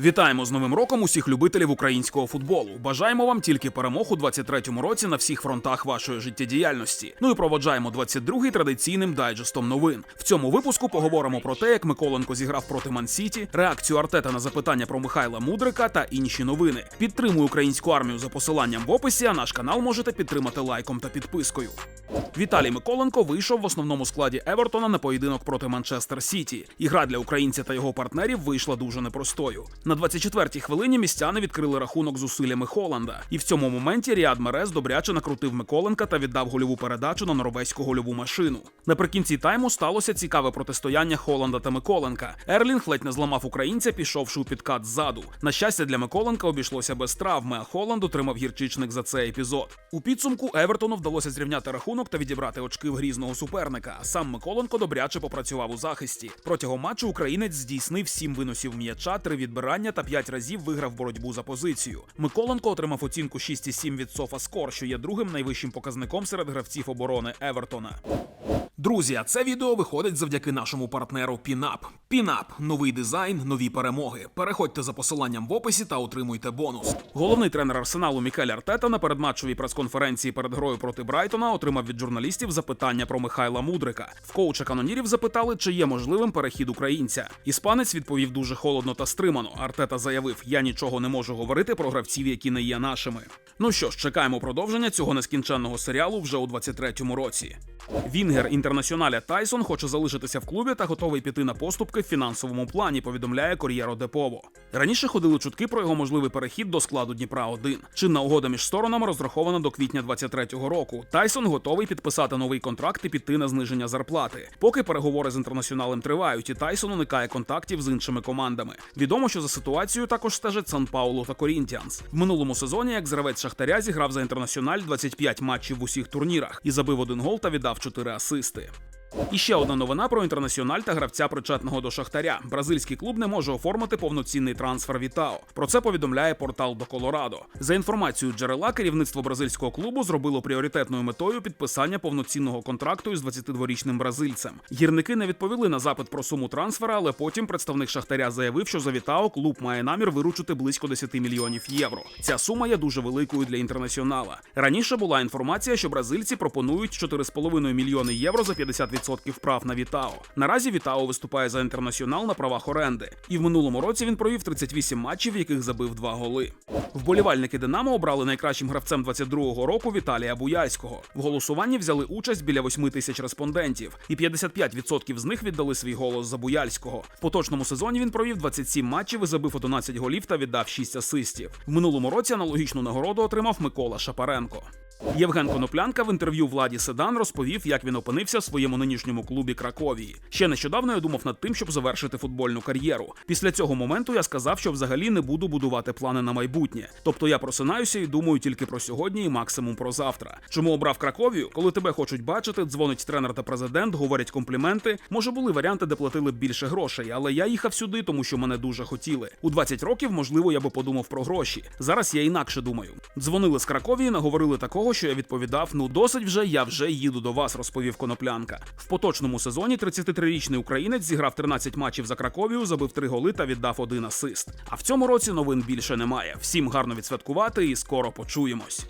Вітаємо з новим роком усіх любителів українського футболу. Бажаємо вам тільки перемог у 23-му році на всіх фронтах вашої життєдіяльності. Ну і проводжаємо 22-й традиційним дайджестом новин. В цьому випуску поговоримо про те, як Миколенко зіграв проти Ман-Сіті, реакцію Артета на запитання про Михайла Мудрика та інші новини. Підтримую українську армію за посиланням в описі. А наш канал можете підтримати лайком та підпискою. Віталій Миколенко вийшов в основному складі Евертона на поєдинок проти Манчестер Сіті. Ігра для українця та його партнерів вийшла дуже непростою. На 24-й хвилині містяни відкрили рахунок зусиллями Холланда. І в цьому моменті Ріад Мерес добряче накрутив Миколенка та віддав гольову передачу на норвезьку гольову машину. Наприкінці тайму сталося цікаве протистояння Холланда та Миколенка. Ерлінг ледь не зламав українця, пішовши у підкат ззаду. На щастя, для Миколенка обійшлося без травми, а Холланд отримав гірчичник за цей епізод. У підсумку Евертону вдалося зрівняти рахунок та відібрати очки в грізного суперника. А Сам Миколенко добряче попрацював у захисті. Протягом матчу українець здійснив сім виносів м'яча, три відбирання та п'ять разів виграв боротьбу за позицію. Миколенко отримав оцінку 6,7 від SofaScore, що є другим найвищим показником серед гравців оборони Евертона. Друзі, це відео виходить завдяки нашому партнеру Пінап. Пінап новий дизайн, нові перемоги. Переходьте за посиланням в описі та отримуйте бонус. Головний тренер арсеналу Мікель Артета на передматчевій прес-конференції перед грою проти Брайтона отримав від журналістів запитання про Михайла Мудрика. В коуча канонірів запитали, чи є можливим перехід українця. Іспанець відповів дуже холодно та стримано. Артета заявив: Я нічого не можу говорити про гравців, які не є нашими. Ну що ж, чекаємо продовження цього нескінченного серіалу вже у 23-му році. Вінгер інтернаціоналя Тайсон хоче залишитися в клубі та готовий піти на поступки в фінансовому плані. Повідомляє Кор'єро Депово. Раніше ходили чутки про його можливий перехід до складу Дніпра 1 Чинна угода між сторонами розрахована до квітня 23-го року. Тайсон готовий підписати новий контракт і піти на зниження зарплати. Поки переговори з інтернаціоналем тривають, і Тайсон уникає контактів з іншими командами. Відомо, що за ситуацією також стежить Сан Пауло та Корінтіанс. В минулому сезоні, як зравець Шахтаря, зіграв за інтернаціональ 25 матчів в усіх турнірах і забив один гол та віддав 4 асисти. І ще одна новина про інтернаціональ та гравця причетного до Шахтаря. Бразильський клуб не може оформити повноцінний трансфер Вітао. Про це повідомляє портал до Колорадо. За інформацією джерела, керівництво бразильського клубу зробило пріоритетною метою підписання повноцінного контракту із 22-річним бразильцем. Гірники не відповіли на запит про суму трансфера, але потім представник Шахтаря заявив, що за Вітао клуб має намір виручити близько 10 мільйонів євро. Ця сума є дуже великою для інтернаціонала. Раніше була інформація, що бразильці пропонують 4,5 мільйони євро за 50% прав на Вітао. Наразі Вітао виступає за інтернаціонал на правах оренди. І в минулому році він провів 38 матчів, в яких забив два голи. Вболівальники Динамо обрали найкращим гравцем 22-го року Віталія Буяльського. В голосуванні взяли участь біля 8 тисяч респондентів, і 55% з них віддали свій голос за Буяльського. В поточному сезоні він провів 27 матчів і забив 11 голів та віддав 6 асистів. В минулому році аналогічну нагороду отримав Микола Шапаренко. Євген Коноплянка в інтерв'ю владі Седан розповів, як він опинився в своєму нинішньому клубі Краковії. Ще нещодавно я думав над тим, щоб завершити футбольну кар'єру. Після цього моменту я сказав, що взагалі не буду будувати плани на майбутнє. Тобто я просинаюся і думаю тільки про сьогодні і максимум про завтра. Чому обрав Краковію? Коли тебе хочуть бачити, дзвонить тренер та президент, говорять компліменти. Може, були варіанти, де платили б більше грошей, але я їхав сюди, тому що мене дуже хотіли. У 20 років, можливо, я би подумав про гроші. Зараз я інакше думаю. Дзвонили з Краковії, наговорили такого, що я відповідав: ну досить вже, я вже їду до вас, розповів Коноплянка. В поточному сезоні 33-річний українець зіграв 13 матчів за Краковію, забив 3 голи та віддав один асист. А в цьому році новин більше немає. Всім гарно відсвяткувати і скоро почуємось.